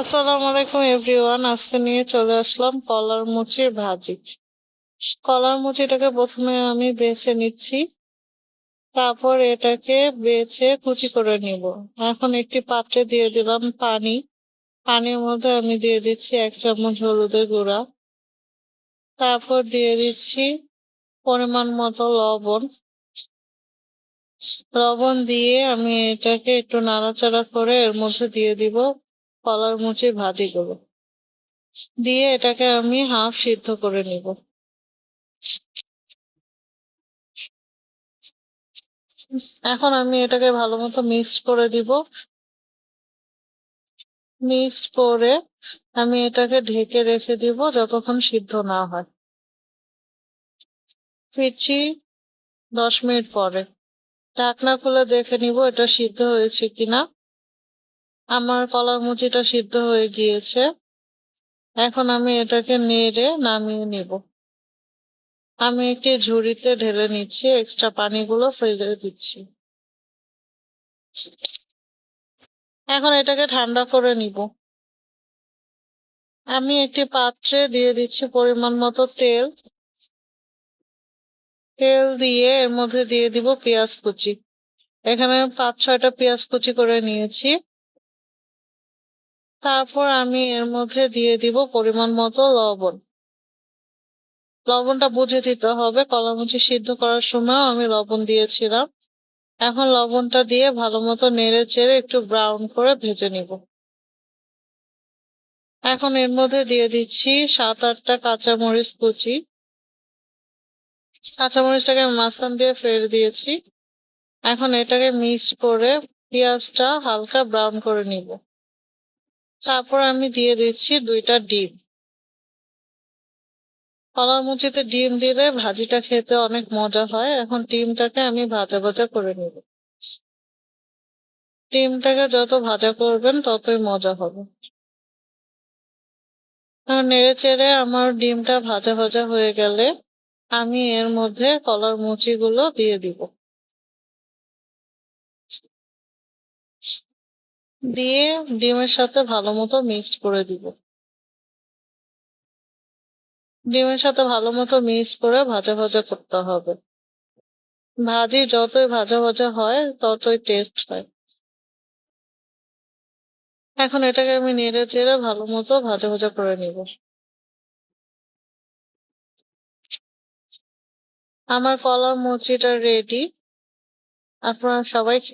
আসসালামু আলাইকুম, এভরিওয়ান। আজকে নিয়ে চলে আসলাম কলার মুচির ভাজি। কলার মুচিটাকে প্রথমে আমি বেছে নিচ্ছি, তারপর এটাকে বেছে কুচি করে নিব। এখন একটি পাত্রে দিয়ে দিলাম পানি। পানির মধ্যে আমি দিয়ে দিচ্ছি এক চামচ হলুদের গুঁড়া। তারপর দিয়ে দিচ্ছি পরিমাণ মতো লবণ। লবণ দিয়ে আমি এটাকে একটু নাড়াচাড়া করে এর মধ্যে দিয়ে দিব কলার মুচির ভাজিগুলো দিয়ে এটাকে আমি হাফ সিদ্ধ করে নিব। এখন আমি এটাকে ভালো মতো মিক্সড করে দিব। মিক্সড করে আমি এটাকে ঢেকে রেখে দিব যতক্ষণ সিদ্ধ না হয়। ফিরছি দশ মিনিট পরে। ঢাকনা খুলে দেখে নিব এটা সিদ্ধ হয়েছে কিনা। আমার কলার মুচিটা সিদ্ধ হয়ে গিয়েছে। এখন আমি এটাকে নেড়ে নামিয়ে নিব। আমি একটি ঝুড়িতে ঢেলে নিচ্ছি এক্সট্রা পানিগুলো ফেলে দিচ্ছি। এখন এটাকে ঠান্ডা করে নিব। আমি একটি পাত্রে দিয়ে দিচ্ছি পরিমাণ মতো তেল। তেল দিয়ে এর মধ্যে দিয়ে দিব পেঁয়াজ কুচি। এখানে পাঁচ ছয়টা পেঁয়াজ কুচি করে নিয়েছি। তারপর আমি এর মধ্যে দিয়ে দিব পরিমাণ মতো লবণ। লবণটা বুঝে দিতে হবে, কলামুচি সিদ্ধ করার সময় আমি লবণ দিয়েছিলাম। এখন লবণটা দিয়ে ভালো মতো নেড়ে চেড়ে একটু ব্রাউন করে ভেজে নিব। এখন এর মধ্যে দিয়ে দিচ্ছি সাত আটটা কাঁচামরিচ কুচি। কাঁচামরিচটাকে মাঝখান দিয়ে ফেলে দিয়েছি। এখন এটাকে মিক্স করে পেঁয়াজটা হালকা ব্রাউন করে নিব। তারপর আমি দিয়ে দিচ্ছি দুইটা ডিম। কলার মুচিতে ডিম দিলে ভাজিটা খেতে অনেক মজা হয়। এখন ডিমটাকে আমি ভাজা ভাজা করে নিব। ডিমটাকে যত ভাজা করবেন ততই মজা হবে। নেড়ে চেড়ে আমার ডিমটা ভাজা ভাজা হয়ে গেলে আমি এর মধ্যে কলার মুচিগুলো দিয়ে দিব। দিয়ে ডিমের সাথে ভালো মতো মিক্সড করে দিব। ডিমের সাথে ভালো মতো মিক্স করে ভাজা ভাজা করতে হবে। ভাজি যতই ভাজা ভাজা হয়, ততই টেস্ট হয়। এখন এটাকে আমি নেড়ে চেড়ে ভালো মতো ভাজা ভাজা করে নিব। আমার কলার মুচিটা রেডি আপনারা সবাই